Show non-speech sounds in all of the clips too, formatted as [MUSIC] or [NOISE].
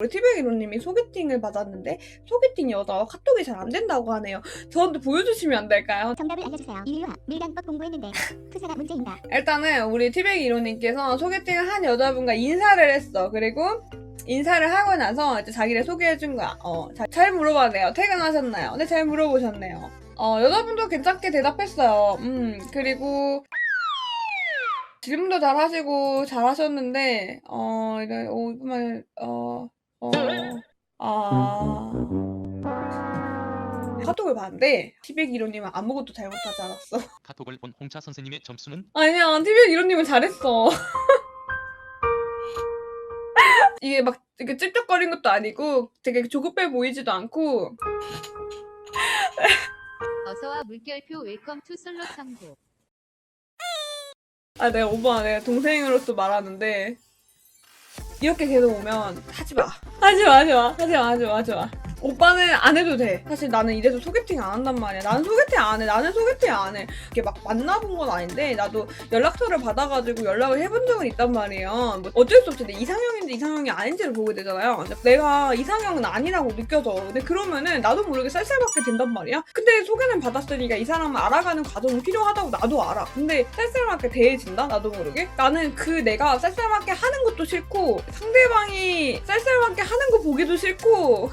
우리 티백이로님이 소개팅을 받았는데 소개팅 여자와 카톡이 잘 안 된다고 하네요. 저한테 보여주시면 안 될까요? 정답을 알려주세요. 이유야 밀당법 공부했는데 프사가 문제인가? 일단은 우리 티백이로님께서 소개팅을 한 여자분과 인사를 했어. 그리고 인사를 하고 나서 이제 자기를 소개해준 거야. 어, 자- 잘 물어봤네요. 퇴근하셨나요? 네, 잘 물어보셨네요. 어, 여자분도 괜찮게 대답했어요. 음, 그리고 질문도 잘 하시고 잘 하셨는데, 어, 이래, 어, 이말, 어, 어, 아. 카톡을 봤는데, 티백 이로님은 아무것도 잘못하지 않았어. [LAUGHS] 카톡을 본 홍차 선생님의 점수는 아니야, 티비엔 이런 님은 잘했어. [LAUGHS] 이게 막 이렇게 찝쩍거린 것도 아니고 되게 조급해 보이지도 않고 [LAUGHS] 어서와 물결표 웰컴 투 솔로 창고. 아 내가 오빠 내가 동생으로서 말하는데 이렇게 계속 오면 하지 마. 하지 마, 하지 마, 하지 마, 하지 마, 하지 마. 오빠는 안 해도 돼. 사실 나는 이래서 소개팅 안 한단 말이야. 나는 소개팅 안 해. 나는 소개팅 안 해. 이렇게 막 만나본 건 아닌데 나도 연락처를 받아가지고 연락을 해본 적은 있단 말이에요. 뭐 어쩔 수내 이상형인지 이상형이 아닌지를 보게 되잖아요. 내가 이상형은 아니라고 느껴져. 근데 그러면은 나도 모르게 쌀쌀맞게 된단 말이야. 근데 소개는 받았으니까 이 사람을 알아가는 과정은 필요하다고 나도 알아. 근데 쌀쌀맞게 대해진다? 나도 모르게? 나는 그 내가 쌀쌀맞게 하는 것도 싫고 상대방이 쌀쌀맞게 하는 거 보기도 싫고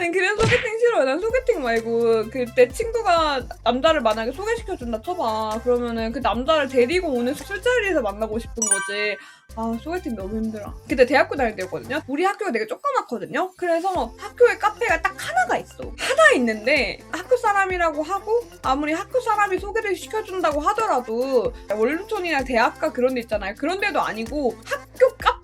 난 그냥 소개팅 싫어요. 난 소개팅 말고 그내 친구가 남자를 만약에 소개시켜준다 쳐봐. 그러면은 그 남자를 데리고 오는 술자리에서 만나고 싶은 거지. 아 소개팅 너무 힘들어. 그때 대학교 다닐 때였거든요. 우리 학교가 되게 조그맣거든요. 그래서 학교에 카페가 딱 하나가 있어. 하나 있는데 학교 사람이라고 하고 아무리 학교 사람이 소개를 시켜준다고 하더라도 원룸촌이나 대학가 그런 데 있잖아요. 그런 데도 아니고 학교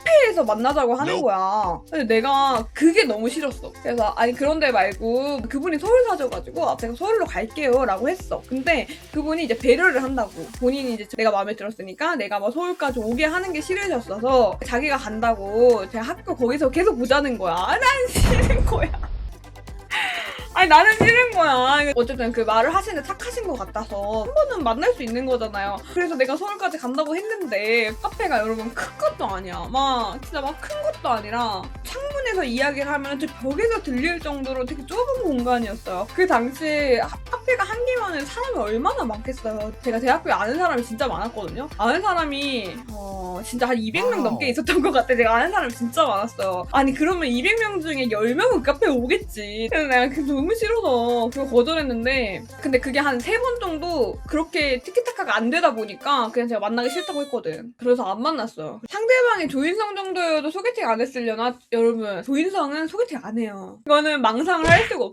카페에서 만나자고 하는. 거야. 근데 내가 그게 너무 싫었어. 그래서 아니 그런 데 말고 그분이 서울 사셔가지고 아, 제가 서울로 갈게요 라고 했어. 근데 그분이 이제 배려를 한다고. 본인이 이제 내가 마음에 들었으니까 내가 뭐 서울까지 오게 하는 게 싫으셨어서 자기가 간다고 제가 학교 거기서 계속 보자는 거야. 아, 난 싫은 거야. 아니 나는 싫은 거야. 어쨌든 그 말을 하시는데 착하신 것 같아서 한 번은 만날 수 있는 거잖아요. 그래서 내가 서울까지 간다고 했는데 카페가 여러분 큰 것도 아니야. 막 진짜 막 큰 것도 아니라 창문에서 이야기를 하면 저 벽에서 들릴 정도로 되게 좁은 공간이었어요. 그 당시 하- 카페가 한 개면은 사람이 얼마나 많겠어요. 제가 대학교에 아는 사람이 진짜 많았거든요. 아는 사람이 어 진짜 한 200명 와우. 넘게 있었던 것 같아. 제가 아는 사람이 진짜 많았어요. 아니 그러면 200명 중에 10명은 카페 오겠지. 그래서 내가 그게 너무 싫어서 그거 거절했는데 근데 그게 한 세 번 정도 그렇게 티키타카가 안 되다 보니까 그냥 제가 만나기 싫다고 했거든. 그래서 안 만났어요. 상대방이 조인성 정도여도 소개팅 안 했으려나? 여러분 조인성은 소개팅 안 해요. 이거는 망상을 할 수가